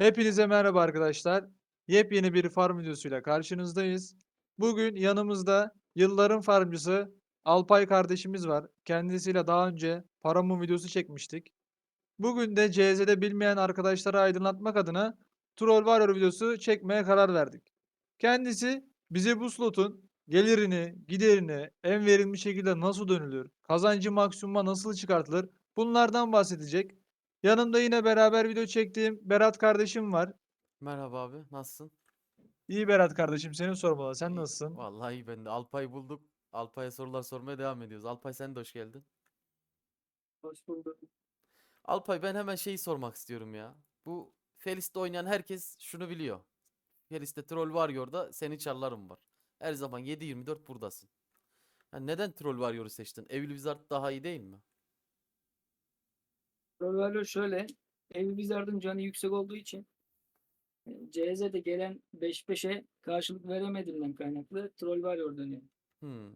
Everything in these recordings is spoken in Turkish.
Hepinize merhaba arkadaşlar. Yepyeni bir farm videosuyla karşınızdayız. Bugün yanımızda yılların farmcısı Alpay kardeşimiz var. Kendisiyle daha önce Paramon videosu çekmiştik. Bugün de CZ'de bilmeyen arkadaşlara aydınlatmak adına Troll Warrior videosu çekmeye karar verdik. Kendisi bize bu slotun gelirini, giderini en verimli şekilde nasıl dönülür, kazancı maksimuma nasıl çıkartılır bunlardan bahsedecek. Yanımda yine beraber video çektiğim Berat kardeşim var. Merhaba abi, nasılsın? İyi Berat kardeşim seni sormalı. Sen İyi, nasılsın? Vallahi iyi ben de. Alpay'ı bulduk. Alpay'a sorular sormaya devam ediyoruz. Alpay sen de hoş geldin. Hoş bulduk. Alpay ben hemen şeyi sormak istiyorum ya. Bu Felis'te oynayan herkes şunu biliyor. Felis'te Troll Warrior'da senin çarların var. Her zaman 7-24 buradasın. Ha, neden Troll Warrior'u seçtin? Evil Wizard daha iyi değil mi? Rollver'le şöyle. Evil Wizard'ın canı yüksek olduğu için e, CZ'de gelen 5-5'e karşılık veremediğimden kaynaklı Troll Warrior dönüyor. Hmm.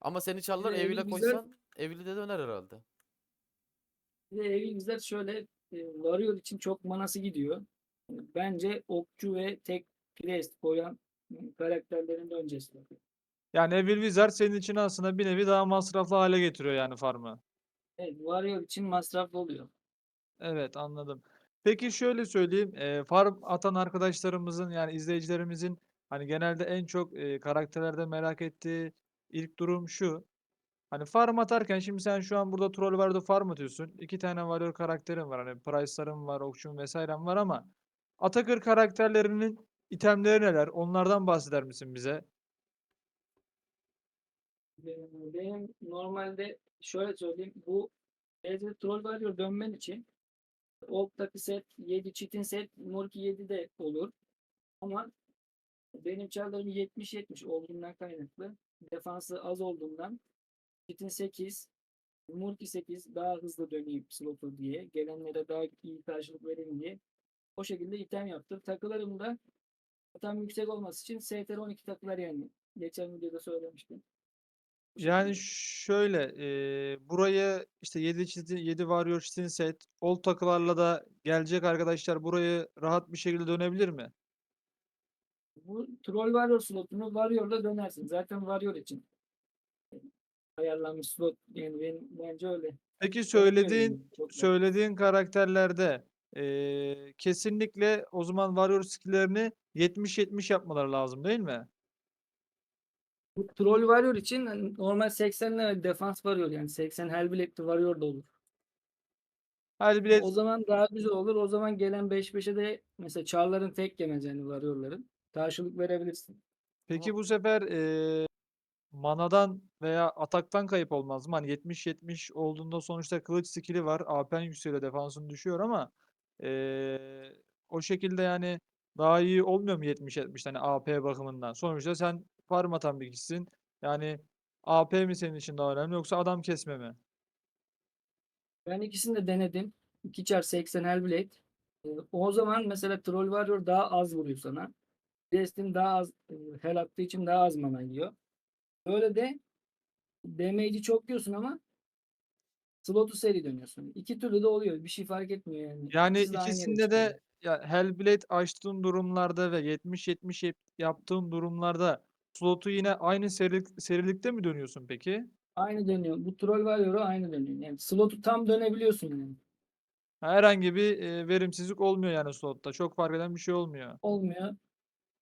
Ama senin çarlar de Evil Evil'e Wizard- koysan Evil'i de döner herhalde. Bir de Evil Wizard şöyle e, Warrior için çok manası gidiyor. E, Bence okçu ve tek priest koyan e, karakterlerin öncesi. Yani Evil Wizard senin için aslında bir nevi daha masraflı hale getiriyor yani farmı. Evet, Warrior için masraflı oluyor. Evet anladım. Peki şöyle söyleyeyim. eee, farm atan arkadaşlarımızın yani izleyicilerimizin hani genelde en çok eee, karakterlerde merak ettiği ilk durum şu. Hani farm atarken şimdi sen şu an burada Troll Warrior'da farm atıyorsun. İki tane Warrior karakterin var. Hani Price'ların var, Okçun vesairem var ama Atakır karakterlerinin itemleri neler? Onlardan bahseder misin bize? Benim, normalde şöyle söyleyeyim. Bu CZ Troll Warrior dönmen için Oak'taki set 7, Çitin set Murki 7 de olur. Ama benim çarlarım 70-70 olduğundan kaynaklı. Defansı az olduğundan Çitin 8, Murki 8 daha hızlı döneyim slotu diye. Gelenlere daha iyi karşılık vereyim diye. O şekilde item yaptım. Takılarım da tam yüksek olması için STR 12 takılar yani. Geçen videoda söylemiştim. Yani şöyle eee burayı işte 7 çizgi 7 Warrior çizgi set old takılarla da gelecek arkadaşlar burayı rahat bir şekilde dönebilir mi? Bu Troll Warrior slotunu Warrior'da dönersin. Zaten Warrior için ayarlanmış slot. Yani ben, bence öyle. Peki söylediğin çok söylediğin karakterlerde eee, kesinlikle o zaman Warrior skill'lerini 70-70 yapmaları lazım değil mi? Bu Troll Warrior için hani normal 80 level defans Warrior yani 80 Hellblade'li Warrior da olur. Bile O zaman daha güzel olur. O zaman gelen 5-5'e de mesela Char'ların tek yemez yani Warrior'ların. Karşılık verebilirsin. peki Ama- bu sefer eee, manadan veya ataktan kayıp olmaz mı? Hani 70-70 olduğunda sonuçta kılıç skill'i var. AP'n yükseliyor, defansın düşüyor ama eee, o şekilde yani daha iyi olmuyor mu 70-70 hani AP bakımından? Sonuçta sen farm atan bir kişisin. Yani AP mi senin için daha önemli yoksa adam kesme mi? Ben ikisini de denedim. 2 çar 80 Hellblade. Ee, O zaman mesela Troll Warrior daha az vuruyor sana. Destin daha az e, hell attığı için daha az mana yiyor. Böyle de damage'i çok yiyorsun ama slotu seri dönüyorsun. İki türlü de oluyor. Bir şey fark etmiyor yani. Yani İkisi de aynı yere ikisinde çıkıyor. de ya Hellblade açtığın durumlarda ve 70-70 yap- yaptığın durumlarda slotu yine aynı serilik, serilikte mi dönüyorsun peki? Aynı dönüyor. Bu Troll Warrior'a aynı dönüyor. Yani slotu tam dönebiliyorsun yani. Ha, Herhangi bir e, verimsizlik olmuyor yani slotta. Çok fark eden bir şey olmuyor. Olmuyor.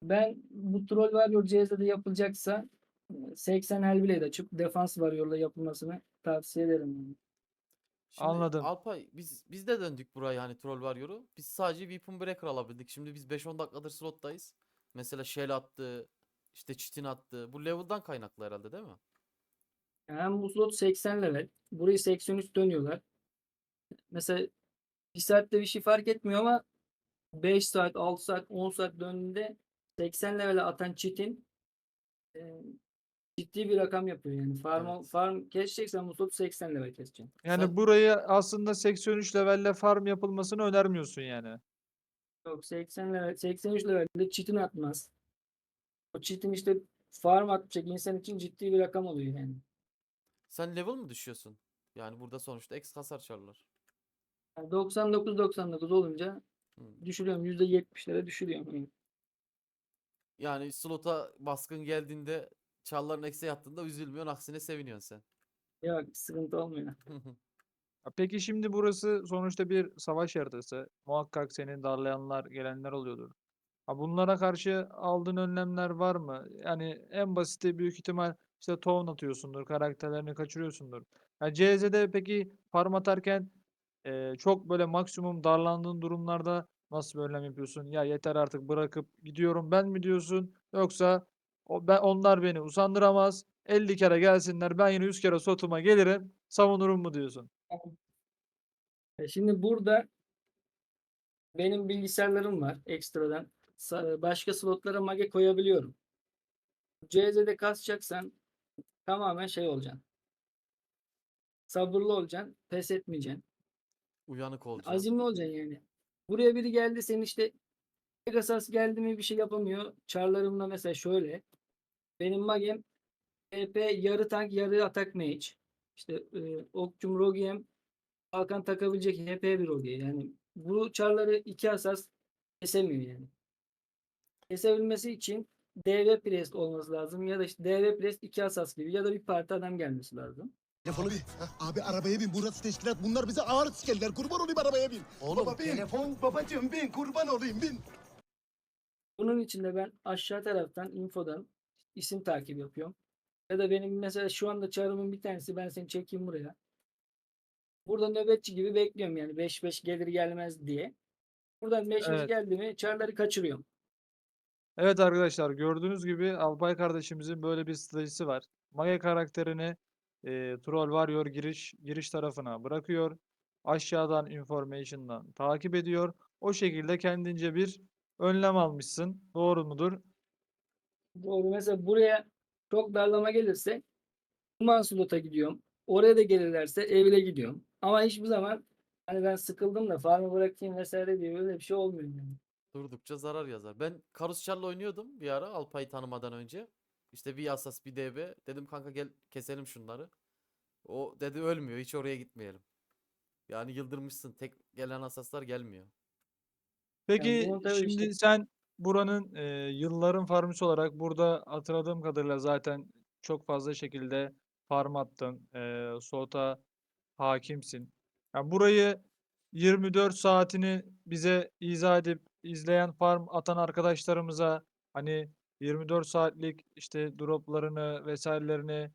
Ben bu Troll Warrior CS'de yapılacaksa e, 80 Hellblade açıp defans Warrior'la yapılmasını tavsiye ederim. Yani. Şimdi Anladım. Alpay biz biz de döndük buraya hani Troll Warrior'u. Biz sadece Weapon Breaker alabildik. Şimdi biz 5-10 dakikadır slottayız. Mesela Shell attı, işte Chitin attı. Bu level'dan kaynaklı herhalde değil mi? Hem bu slot 80 level. Burayı 83 dönüyorlar. Mesela bir saatte bir şey fark etmiyor ama 5 saat, 6 saat, 10 saat döndüğünde 80 level'e atan çitin e, ciddi bir rakam yapıyor yani. Farm, Evet. farm keseceksen bu slotu 80 level keseceksin. Yani Sen- burayı aslında 83 levelle farm yapılmasını önermiyorsun yani. Yok 80 level, 83 levelde çitin atmaz. O çitin işte farm atacak insan için ciddi bir rakam oluyor yani. Sen level mı düşüyorsun? Yani burada sonuçta X hasar çarlar. Yani 99-99 olunca düşürüyorum. %70'lere düşürüyorum. Hani Yani slota baskın geldiğinde çarların eksi yattığında üzülmüyorsun aksine seviniyorsun sen. Yok sıkıntı olmuyor. Ha, Peki şimdi burası sonuçta bir savaş haritası. Muhakkak seni darlayanlar, gelenler oluyordur. Ha, bunlara karşı aldığın önlemler var mı? Yani en basiti büyük ihtimal işte tohum atıyorsundur, karakterlerini kaçırıyorsundur. Ha, CZ'de peki farm atarken eee, çok böyle maksimum darlandığın durumlarda nasıl bir önlem yapıyorsun? Ya yeter artık bırakıp gidiyorum ben mi diyorsun? Yoksa o, ben, onlar beni usandıramaz. 50 kere gelsinler ben yine 100 kere sotuma gelirim savunurum mu diyorsun? E, Şimdi burada benim bilgisayarlarım var ekstradan. Başka slotlara mage koyabiliyorum. CZ'de kasacaksan tamamen şey olacaksın. Sabırlı olacaksın. Pes etmeyeceksin. Uyanık olacaksın. Azimli olacaksın yani. Buraya biri geldi senin işte Pegasus geldi mi bir şey yapamıyor. Çarlarımla mesela şöyle. Benim magem EP yarı tank yarı atak mage. İşte e, Okçum Rogiem Hakan takabilecek HP bir Rogie. Yani bu çarları iki asas kesemiyor yani. Kesebilmesi için DV Priest olması lazım ya da işte DV Priest iki asas gibi ya da bir parti adam gelmesi lazım. Telefonu bir. Abi arabaya bin. Burası teşkilat. Bunlar bize ağır sikerler. Kurban olayım arabaya bin. Oğlum Baba bin. telefon babacığım bin kurban olayım bin. Bunun için de ben aşağı taraftan infodan isim takip yapıyorum. Ya da benim mesela şu anda çağrımın bir tanesi ben seni çekeyim buraya. Burada nöbetçi gibi bekliyorum yani 5-5 gelir gelmez diye. Buradan 5-5 Evet. geldi mi çarları kaçırıyorum. Evet arkadaşlar gördüğünüz gibi Alpay kardeşimizin böyle bir stratejisi var. Mage karakterini e, Troll Warrior giriş giriş tarafına bırakıyor. Aşağıdan information'dan takip ediyor. O şekilde kendince bir önlem almışsın. Doğru mudur? Doğru. Mesela buraya çok darlama gelirse Kuman slota gidiyorum. Oraya da gelirlerse evle gidiyorum. Ama hiçbir zaman hani ben sıkıldım da farmı bırakayım vesaire diye öyle bir şey olmuyor yani. Durdukça zarar yazar. Ben Karus Char'la oynuyordum bir ara Alpay'ı tanımadan önce. İşte bir Asas bir DB. Dedim kanka gel keselim şunları. O dedi ölmüyor hiç oraya gitmeyelim. Yani yıldırmışsın tek gelen Asaslar gelmiyor. Peki tabii şimdi işte- sen buranın e, yılların farmcısı olarak burada hatırladığım kadarıyla zaten çok fazla şekilde farm attın. E, SOTA hakimsin. Yani burayı 24 saatini bize izah edip izleyen farm atan arkadaşlarımıza hani 24 saatlik işte droplarını vesairelerini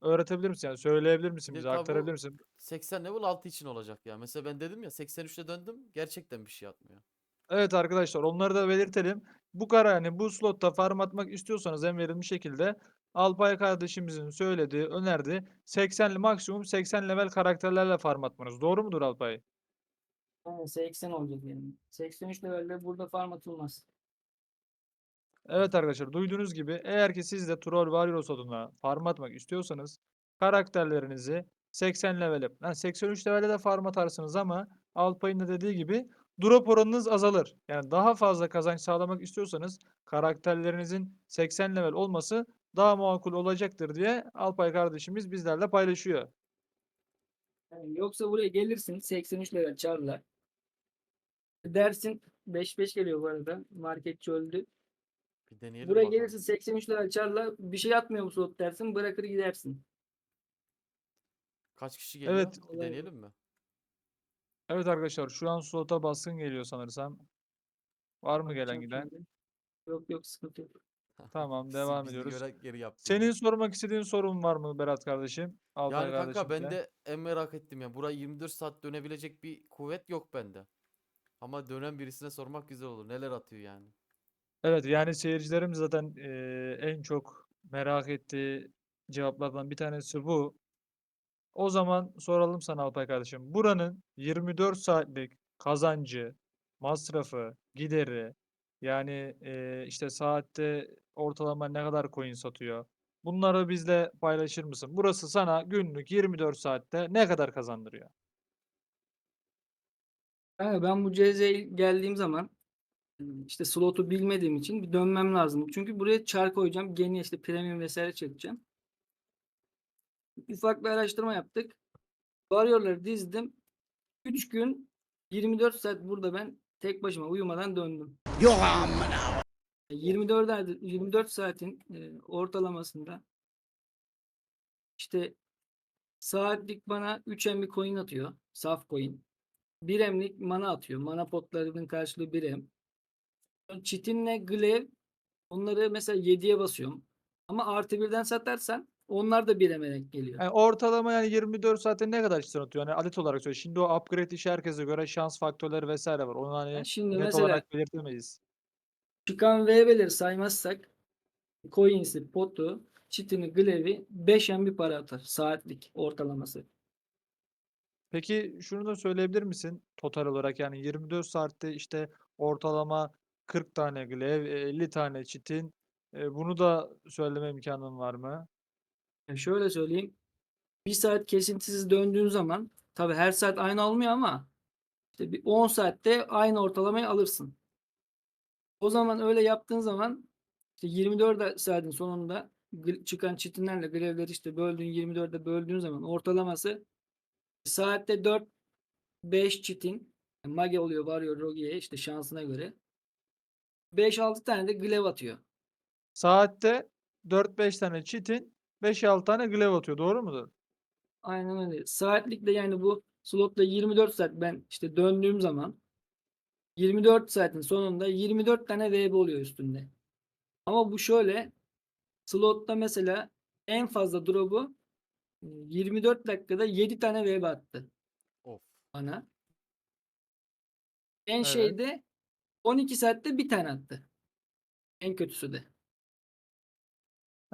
öğretebilir misin? Yani söyleyebilir misin bize? Aktarabilir misin? 80 level 6 için olacak ya. Mesela ben dedim ya 83'te döndüm gerçekten bir şey atmıyor. Evet arkadaşlar onları da belirtelim. Bu kara yani bu slotta farm atmak istiyorsanız en verimli şekilde Alpay kardeşimizin söylediği, önerdiği 80'li maksimum 80 level karakterlerle farm atmanız. Doğru mudur Alpay? Yani 80 olacak yani. 83 levelde burada farm atılmaz. Evet arkadaşlar duyduğunuz gibi eğer ki siz de Troll Warriors adına farm atmak istiyorsanız karakterlerinizi 80 level. Yani 83 levelde de farm atarsınız ama Alpay'ın da dediği gibi drop oranınız azalır. Yani daha fazla kazanç sağlamak istiyorsanız karakterlerinizin 80 level olması daha makul olacaktır diye Alpay kardeşimiz bizlerle paylaşıyor. Yani yoksa buraya gelirsin 83 level çarla. Dersin 5-5 geliyor bu arada. Marketçi öldü. Bir deneyelim Buraya bakalım. gelirsin 83 level çarla bir şey atmıyor bu slot dersin bırakır gidersin. Kaç kişi geliyor? Evet. Bir deneyelim mi? Evet arkadaşlar şu an slota baskın geliyor sanırsam. Var mı gelen Bakacağım giden? şimdi. Yok yok sıkıntı yok. Tamam devam bizi ediyoruz. göre geri yaptı Senin sormak istediğin sorun var mı Berat kardeşim? Alpay Yani kanka ben de en merak ettim ya. Buraya 24 saat dönebilecek bir kuvvet yok bende. Ama dönen birisine sormak güzel olur. Neler atıyor yani. Evet yani seyircilerim zaten eee, en çok merak ettiği cevaplardan bir tanesi bu. O zaman soralım sana Alpay kardeşim. Buranın 24 saatlik kazancı, masrafı, gideri yani eee, işte saatte ortalama ne kadar coin satıyor? Bunları bizle paylaşır mısın? Burası sana günlük 24 saatte ne kadar kazandırıyor? Ben bu CZ'ye geldiğim zaman işte slotu bilmediğim için bir dönmem lazım. Çünkü buraya çar koyacağım. Geniye işte premium vesaire çekeceğim. Ufak bir araştırma yaptık. Warrior'ları dizdim. 3 gün 24 saat burada ben tek başıma uyumadan döndüm. Yok amına. 24 aydır 24 saatin e, ortalamasında işte saatlik bana 3 emli coin atıyor. Saf coin. 1 emlik mana atıyor. Mana potlarının karşılığı 1 em. Çitinle Glev onları mesela 7'ye basıyorum. Ama artı birden satarsan onlar da 1 eme denk geliyor. Yani ortalama yani 24 saatte ne kadar çitin atıyor? Yani adet olarak söyle. Şimdi o upgrade işi herkese göre şans faktörleri vesaire var. Onu hani Yani şimdi net mesela olarak belirtemeyiz. çıkan VB'leri saymazsak coins'i, potu, çitini, Glev'i 5 em bir para atar saatlik ortalaması. Peki şunu da söyleyebilir misin? Total olarak yani 24 saatte işte ortalama 40 tane glev, e, 50 tane çitin. E, bunu da söyleme imkanın var mı? Ya şöyle söyleyeyim. Bir saat kesintisiz döndüğün zaman tabii her saat aynı olmuyor ama işte bir 10 saatte aynı ortalamayı alırsın. O zaman öyle yaptığın zaman işte 24 saatin sonunda çıkan çitinlerle grevleri işte böldüğün 24'e böldüğün zaman ortalaması saatte 4 5 çitin mage oluyor varıyor rogiye işte şansına göre 5-6 tane de glev atıyor. Saatte 4-5 tane çitin, 5-6 tane glev atıyor. Doğru mudur? Aynen öyle. Saatlikle yani bu slotla 24 saat ben işte döndüğüm zaman 24 saatin sonunda 24 tane VB oluyor üstünde. Ama bu şöyle slotta mesela en fazla drop'u 24 dakikada 7 tane VB attı Of. bana. En Evet. şeyde 12 saatte bir tane attı. En kötüsü de.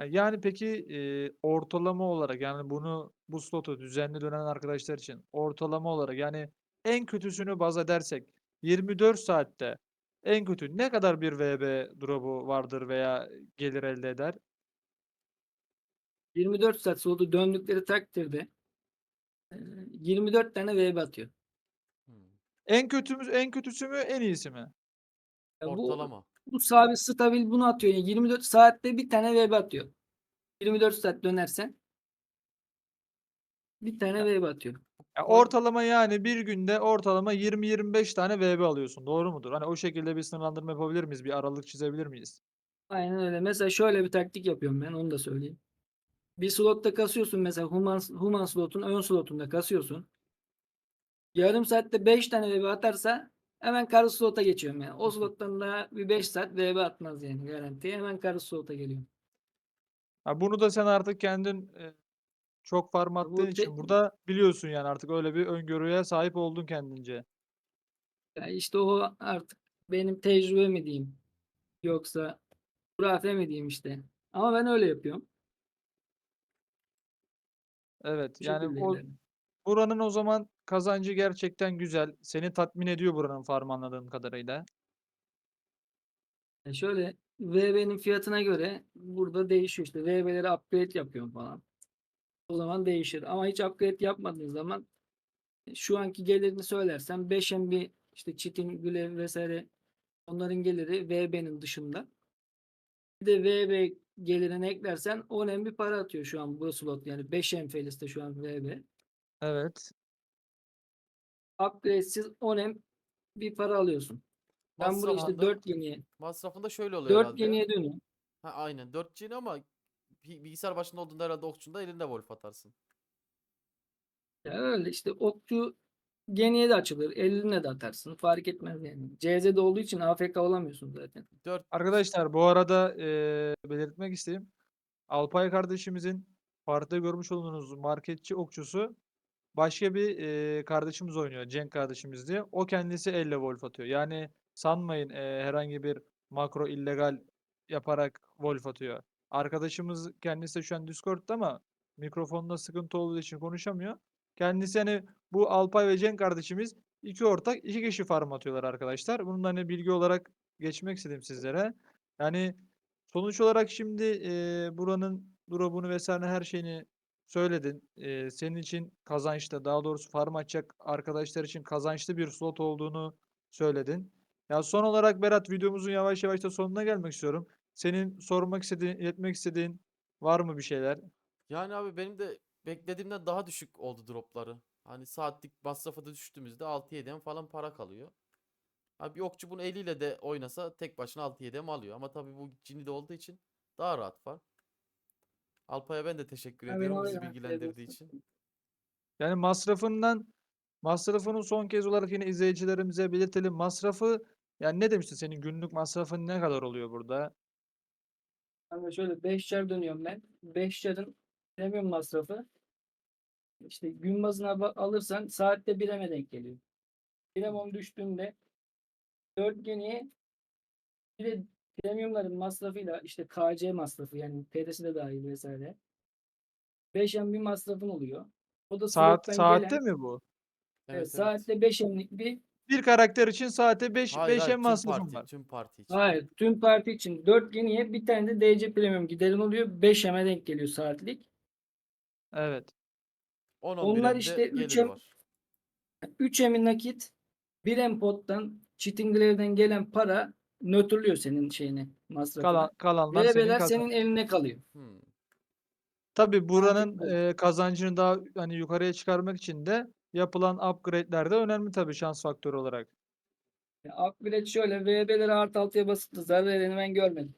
Yani peki e, ortalama olarak yani bunu bu slotu düzenli dönen arkadaşlar için ortalama olarak yani en kötüsünü baz edersek 24 saatte en kötü ne kadar bir VB drop'u vardır veya gelir elde eder? 24 saat slotu döndükleri takdirde e, 24 tane VB atıyor. Hmm. En kötümüz en kötüsü mü en iyisi mi? Ya bu Ortalama. Bu sabit stabil bunu atıyor. Yani 24 saatte bir tane web atıyor. 24 saat dönersen bir tane web atıyor. Ya ortalama yani bir günde ortalama 20-25 tane VB alıyorsun. Doğru mudur? Hani o şekilde bir sınırlandırma yapabilir miyiz? Bir aralık çizebilir miyiz? Aynen öyle. Mesela şöyle bir taktik yapıyorum ben onu da söyleyeyim. Bir slotta kasıyorsun mesela human, human slotun ön slotunda kasıyorsun. Yarım saatte 5 tane VB atarsa hemen karı slota geçiyorum yani. O slottan da bir 5 saat VB atmaz yani garanti. Hemen karı slota geliyorum. Ha, bunu da sen artık kendin e, çok farm bu attığın için te- burada biliyorsun yani artık öyle bir öngörüye sahip oldun kendince. Ya işte o artık benim tecrübe mi diyeyim. Yoksa hurafe mi diyeyim işte. Ama ben öyle yapıyorum. Evet yani o buranın o zaman kazancı gerçekten güzel. Seni tatmin ediyor buranın farm anladığım kadarıyla. Ya şöyle VB'nin fiyatına göre burada değişiyor işte. VB'leri upgrade yapıyorum falan. O zaman değişir. Ama hiç upgrade yapmadığın zaman e, şu anki gelirini söylersem 5 MB işte çitin, gülev vesaire onların geliri VB'nin dışında. Bir de VB gelirini eklersen 10 MB para atıyor şu an bu slot. Yani 5 MFL'iste şu an VB. Evet. Upgrade'siz 10 M bir para alıyorsun. Ben buraya işte Masrafında- 4 yeniye Masrafında şöyle oluyor 4 herhalde. yeniye dönüyorum. Ha, aynen 4 G'ni ama bi- bilgisayar başında olduğunda herhalde okçunda elinde wolf atarsın. Ya öyle işte okçu geniye de açılır. Eline de atarsın. Fark etmez yani. CZ'de olduğu için AFK olamıyorsun zaten. 4 Arkadaşlar bu arada eee, belirtmek isteyeyim. Alpay kardeşimizin partide görmüş olduğunuz marketçi okçusu başka bir eee, kardeşimiz oynuyor. Cenk kardeşimiz diye. O kendisi elle wolf atıyor. Yani sanmayın eee, herhangi bir makro illegal yaparak wolf atıyor. Arkadaşımız kendisi de şu an Discord'da ama mikrofonda sıkıntı olduğu için konuşamıyor. Kendisi hani bu Alpay ve Cenk kardeşimiz iki ortak iki kişi farm atıyorlar arkadaşlar. Bunun da hani bilgi olarak geçmek istedim sizlere. Yani sonuç olarak şimdi eee, buranın drop'unu vesaire her şeyini söyledin. Eee, senin için kazançlı, daha doğrusu farm açacak arkadaşlar için kazançlı bir slot olduğunu söyledin. Ya son olarak Berat videomuzun yavaş yavaş da sonuna gelmek istiyorum. Senin sormak istediğin, iletmek istediğin var mı bir şeyler? Yani abi benim de beklediğimden daha düşük oldu dropları. Hani saatlik masrafı da düştüğümüzde 6-7'den falan para kalıyor. Ha bir okçu bunu eliyle de oynasa tek başına 6-7 mi alıyor. Ama tabii bu cini de olduğu için daha rahat var. Alpay'a ben de teşekkür beni ediyorum bizi bilgilendirdiği için. Yani masrafından masrafını son kez olarak yine izleyicilerimize belirtelim. Masrafı yani ne demiştin senin günlük masrafın ne kadar oluyor burada? Ama şöyle 5 çar dönüyorum ben. 5 çarın premium masrafı işte gün bazına ba- alırsan saatte bir eme denk geliyor. Emom düştüğünde 4 geniye bir de premiumların masrafıyla işte KC masrafı yani TD'si de dahil vesaire. 5 em bir masrafın oluyor. O da Saat saatte gelen- mi bu? evet, Evet, saatte 5 emlik bir Bir karakter için saate 5 Hayır, 5 hayır, em tüm masrafım parti, var. tüm parti için. Hayır, tüm parti için 4 geniye bir tane de DC premium giderin oluyor. 5 eme denk geliyor saatlik. Evet. 10-11 Onlar işte geliri üç em- var. 3 emin nakit, 1 em pottan, cheating grave'den gelen para nötrlüyor senin şeyini, masrafını. Kalan kalanlar senin Verebeler kazan. senin eline kalıyor. Hmm. Tabii buranın bu. e, kazancını daha hani yukarıya çıkarmak için de yapılan upgrade'ler de önemli tabii şans faktörü olarak. Ya, upgrade şöyle, VB'leri artı altıya basıp da zarar edeni ben görmedim.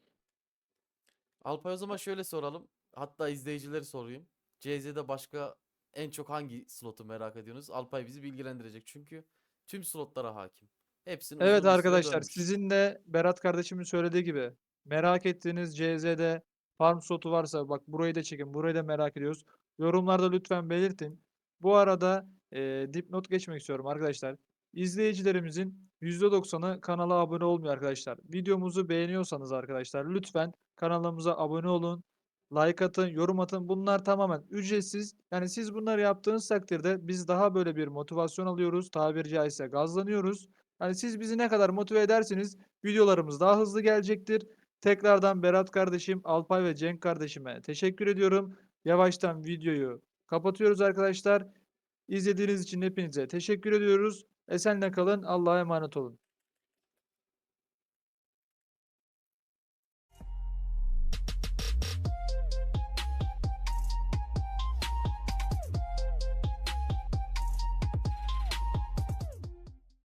Alpay o zaman şöyle soralım. Hatta izleyicileri sorayım. CZ'de başka en çok hangi slotu merak ediyorsunuz? Alpay bizi bilgilendirecek çünkü tüm slotlara hakim. Hepsini Evet arkadaşlar dönmüş. sizin de Berat kardeşimin söylediği gibi merak ettiğiniz CZ'de farm slotu varsa bak burayı da çekin burayı da merak ediyoruz. Yorumlarda lütfen belirtin. Bu arada e, dipnot geçmek istiyorum arkadaşlar. İzleyicilerimizin %90'ı kanala abone olmuyor arkadaşlar. Videomuzu beğeniyorsanız arkadaşlar lütfen kanalımıza abone olun. Like atın, yorum atın. Bunlar tamamen ücretsiz. Yani siz bunları yaptığınız takdirde biz daha böyle bir motivasyon alıyoruz. Tabiri caizse gazlanıyoruz. Hani siz bizi ne kadar motive edersiniz videolarımız daha hızlı gelecektir. Tekrardan Berat kardeşim, Alpay ve Cenk kardeşime teşekkür ediyorum. Yavaştan videoyu kapatıyoruz arkadaşlar. İzlediğiniz için hepinize teşekkür ediyoruz. Esenle kalın. Allah'a emanet olun.